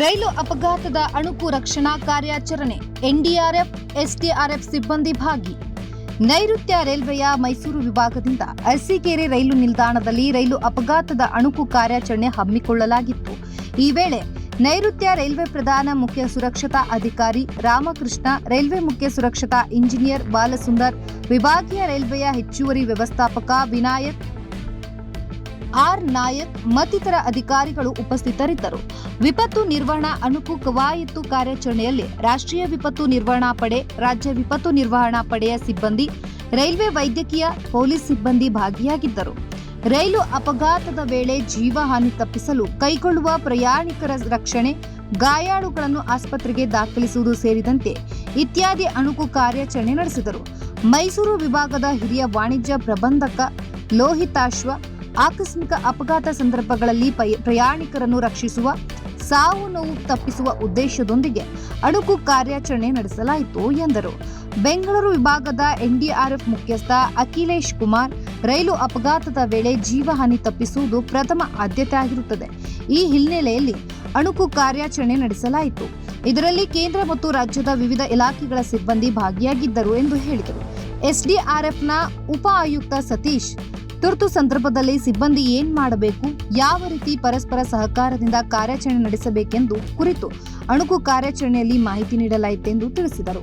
ರೈಲು ಅಪಘಾತದ ಅಣುಕು ರಕ್ಷಣಾ ಕಾರ್ಯಾಚರಣೆ, ಎನ್ಡಿಆರ್ಎಫ್, ಎಸ್ಡಿಆರ್ಎಫ್ ಸಿಬ್ಬಂದಿ ಭಾಗಿ. ನೈಋತ್ಯ ರೈಲ್ವೆಯ ಮೈಸೂರು ವಿಭಾಗದಿಂದ ಅರಸೀಕೆರೆ ರೈಲು ನಿಲ್ದಾಣದಲ್ಲಿ ರೈಲು ಅಪಘಾತದ ಅಣುಕು ಕಾರ್ಯಾಚರಣೆ ಹಮ್ಮಿಕೊಳ್ಳಲಾಗಿತ್ತು. ಈ ವೇಳೆ ನೈಋತ್ಯ ರೈಲ್ವೆ ಪ್ರಧಾನ ಮುಖ್ಯ ಸುರಕ್ಷತಾ ಅಧಿಕಾರಿ ರಾಮಕೃಷ್ಣ, ರೈಲ್ವೆ ಮುಖ್ಯ ಸುರಕ್ಷತಾ ಇಂಜಿನಿಯರ್ ಬಾಲಸುಂದರ್, ವಿಭಾಗೀಯ ರೈಲ್ವೆಯ ಹೆಚ್ಚುವರಿ ವ್ಯವಸ್ಥಾಪಕ ವಿನಾಯಕ್ ಆರ್ ನಾಯಕ್ ಮತ್ತಿತರ ಅಧಿಕಾರಿಗಳು ಉಪಸ್ಥಿತರಿದ್ದರು. ವಿಪತ್ತು ನಿರ್ವಹಣಾ ಅಣುಕು ಕವಾಯತ್ತು ಕಾರ್ಯಾಚರಣೆಯಲ್ಲಿ ರಾಷ್ಟ್ರೀಯ ವಿಪತ್ತು ನಿರ್ವಹಣಾ ಪಡೆ, ರಾಜ್ಯ ವಿಪತ್ತು ನಿರ್ವಹಣಾ ಪಡೆಯ ಸಿಬ್ಬಂದಿ, ರೈಲ್ವೆ ವೈದ್ಯಕೀಯ ಪೊಲೀಸ್ ಸಿಬ್ಬಂದಿ ಭಾಗಿಯಾಗಿದ್ದರು. ರೈಲು ಅಪಘಾತದ ವೇಳೆ ಜೀವಹಾನಿ ತಪ್ಪಿಸಲು ಕೈಗೊಳ್ಳುವ ಪ್ರಯಾಣಿಕರ ರಕ್ಷಣೆ, ಗಾಯಾಳುಗಳನ್ನು ಆಸ್ಪತ್ರೆಗೆ ದಾಖಲಿಸುವುದು ಸೇರಿದಂತೆ ಇತ್ಯಾದಿ ಅಣುಕು ಕಾರ್ಯಾಚರಣೆ ನಡೆಸಿದರು. ಮೈಸೂರು ವಿಭಾಗದ ಹಿರಿಯ ವಾಣಿಜ್ಯ ಪ್ರಬಂಧಕ ಲೋಹಿತಾಶ್ವ ಆಕಸ್ಮಿಕ ಅಪಘಾತ ಸಂದರ್ಭಗಳಲ್ಲಿ ಪ್ರಯಾಣಿಕರನ್ನು ರಕ್ಷಿಸುವ, ಸಾವು ನೋವು ತಪ್ಪಿಸುವ ಉದ್ದೇಶದೊಂದಿಗೆ ಅಣುಕು ಕಾರ್ಯಾಚರಣೆ ನಡೆಸಲಾಯಿತು ಎಂದರು. ಬೆಂಗಳೂರು ವಿಭಾಗದ ಎನ್ಡಿಆರ್ಎಫ್ ಮುಖ್ಯಸ್ಥ ಅಖಿಲೇಶ್ ಕುಮಾರ್, ರೈಲು ಅಪಘಾತದ ವೇಳೆ ಜೀವಹಾನಿ ತಪ್ಪಿಸುವುದು ಪ್ರಥಮ ಆದ್ಯತೆ ಆಗಿರುತ್ತದೆ. ಈ ಹಿನ್ನೆಲೆಯಲ್ಲಿ ಅಣುಕು ಕಾರ್ಯಾಚರಣೆ ನಡೆಸಲಾಯಿತು. ಇದರಲ್ಲಿ ಕೇಂದ್ರ ಮತ್ತು ರಾಜ್ಯದ ವಿವಿಧ ಇಲಾಖೆಗಳ ಸಿಬ್ಬಂದಿ ಭಾಗಿಯಾಗಿದ್ದರು ಎಂದು ಹೇಳಿದರು. ಎಸ್ಡಿಆರ್ಎಫ್ನ ಉಪ ಆಯುಕ್ತ ಸತೀಶ್ ತುರ್ತು ಸಂದರ್ಭದಲ್ಲಿ ಸಿಬ್ಬಂದಿ ಏನ್ ಮಾಡಬೇಕು? ಯಾವ ರೀತಿ ಪರಸ್ಪರ ಸಹಕಾರದಿಂದ ಕಾರ್ಯಾಚರಣೆ ನಡೆಸಬೇಕೆಂದು ಕುರಿತು ಅಣುಕು ಕಾರ್ಯಾಚರಣೆಯಲ್ಲಿ ಮಾಹಿತಿ ನೀಡಲಾಯಿತೆಂದು ತಿಳಿಸಿದರು.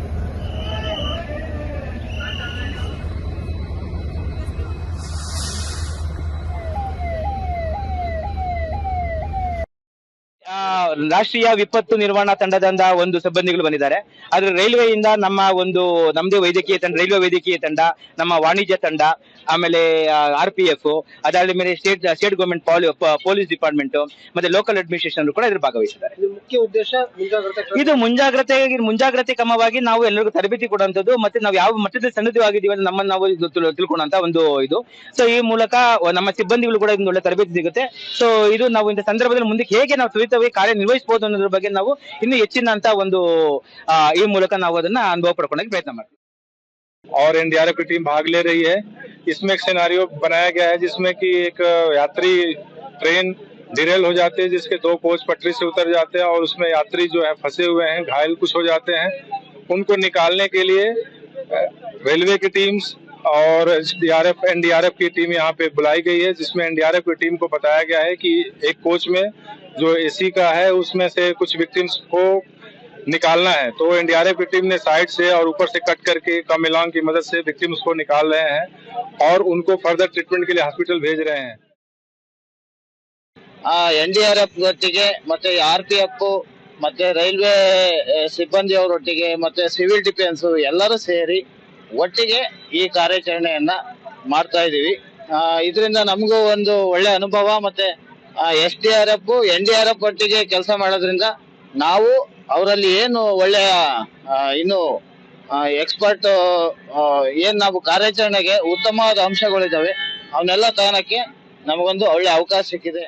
ರಾಷ್ಟ್ರೀಯ ವಿಪತ್ತು ನಿರ್ವಹಣಾ ತಂಡದಿಂದ ಒಂದು ಸಿಬ್ಬಂದಿಗಳು ಬಂದಿದ್ದಾರೆ. ಆದ್ರೆ ರೈಲ್ವೆಯಿಂದ ನಮ್ಮ ಒಂದು ನಮ್ದೇ ವೈದ್ಯಕೀಯ ತಂಡ ರೈಲ್ವೆ ವೈದ್ಯಕೀಯ ತಂಡ ನಮ್ಮ ವಾಣಿಜ್ಯ ತಂಡ ಆಮೇಲೆ ಆರ್ ಪಿ ಎಫ್ ಅದಾದ ಮೇಲೆ state state government police department ಮತ್ತೆ ಲೋಕಲ್ ಅಡ್ಮಿನಿಸ್ಟ್ರೇಷನ್ ಕೂಡ ಇದ್ರ ಭಾಗವಹಿಸಿದ್ದಾರೆ. ಇದು ಮುಖ್ಯ ಉದ್ದೇಶ ಮುಂಜಾಗ್ರತೆ ಇದು ಮುಂಜಾಗ್ರತೆ ಮುಂಜಾಗ್ರತೆ ಕ್ರಮವಾಗಿ ನಾವು ಎಲ್ಲರಿಗೂ ತರಬೇತಿ ಕೊಡುವಂತದ್ದು ಮತ್ತೆ ನಾವು ಯಾವ ಮಟ್ಟದಲ್ಲಿ ಸನ್ನದ್ಧವಾಗಿದ್ದೀವಿ ಅಂತ ನಮ್ಮನ್ನು ನಾವು ತಿಳ್ಕೊಳ್ಳುವಂತ ಒಂದು ಇದು. ಸೊ ಈ ಮೂಲಕ ನಮ್ಮ ಸಿಬ್ಬಂದಿಗಳು ಕೂಡ ಒಳ್ಳೆ ತರಬೇತಿ ಸಿಗುತ್ತೆ. ಸೊ ಇದು ನಾವು ಇಂಥ ಸಂದರ್ಭದಲ್ಲಿ ಮುಂದಕ್ಕೆ ಹೇಗೆ ನಾವು ತ್ವರಿತವಾಗಿ ಕಾರ್ಯನಿರ್ವಹಿಸಬಹುದು ಅನ್ನೋದ್ರ ಬಗ್ಗೆ ನಾವು ಇನ್ನೂ ಹೆಚ್ಚಿನ ಅಂತ ಒಂದು ಆ, ಈ ಮೂಲಕ ನಾವು ಅದನ್ನ ಅನುಭವ ಪಡ್ಕೊಳ್ಳೋಕೆ ಪ್ರಯತ್ನ ಮಾಡ್ತೀವಿ और एनडीआरएफ की टीम भाग ले रही है इसमें एक सिनारियो बनाया गया है जिसमें कि एक यात्री ट्रेन डिरेल हो जाती है जिसके दो कोच पटरी से उतर जाते हैं और उसमें यात्री जो है फंसे हुए हैं घायल कुछ हो जाते हैं उनको निकालने के लिए अ, रेलवे की टीम्स और डीआरएफ एनडीआरएफ की टीम यहाँ पे बुलाई गई है जिसमें एनडीआरएफ की टीम को बताया गया है कि एक कोच में जो एसी का है उसमें से कुछ विक्टिम्स को निकालना है तो एनडीआरएफ की टीम ने साइड से और ऊपर से कट करके कमिलोंग की मदद से विक्टिम्स को निकाल रहे हैं और उनको फर्दर ट्रीटमेंट के लिए हॉस्पिटल भेज रहे हैं ಎನ್ ಡಿ ಆರ್ ಎಫ್ ಒಟ್ಟಿಗೆ ಮತ್ತೆ ಆರ್ ಪಿ ಎಫ್ ಮತ್ತೆ ರೈಲ್ವೆ ಸಿಬ್ಬಂದಿ ಅವರೊಟ್ಟಿಗೆ ಮತ್ತೆ ಸಿವಿಲ್ ಡಿಫೆನ್ಸ್ ಎಲ್ಲರೂ ಸೇರಿ ಒಟ್ಟಿಗೆ ಈ ಕಾರ್ಯಾಚರಣೆಯನ್ನ ಮಾಡ್ತಾ ಇದೀವಿ ಇದರಿಂದ ನಮಗೂ ಒಂದು ಒಳ್ಳೆ ಅನುಭವ ಮತ್ತೆ S D R F N D R F ಒಟ್ಟಿಗೆ ಕೆಲಸ ಮಾಡೋದ್ರಿಂದ ನಾವು ಅವರಲ್ಲಿ ಏನು ಒಳ್ಳೆಯ ಇನ್ನು ಎಕ್ಸ್ಪರ್ಟ್ ಏನ್ ನಾವು ಕಾರ್ಯಾಚರಣೆಗೆ ಉತ್ತಮವಾದ ಅಂಶಗಳಿದ್ದಾವೆ, ಅವನ್ನೆಲ್ಲ ತಗೋಣಕ್ಕೆ ನಮಗೊಂದು ಒಳ್ಳೆ ಅವಕಾಶ ಸಿಕ್ಕಿದೆ.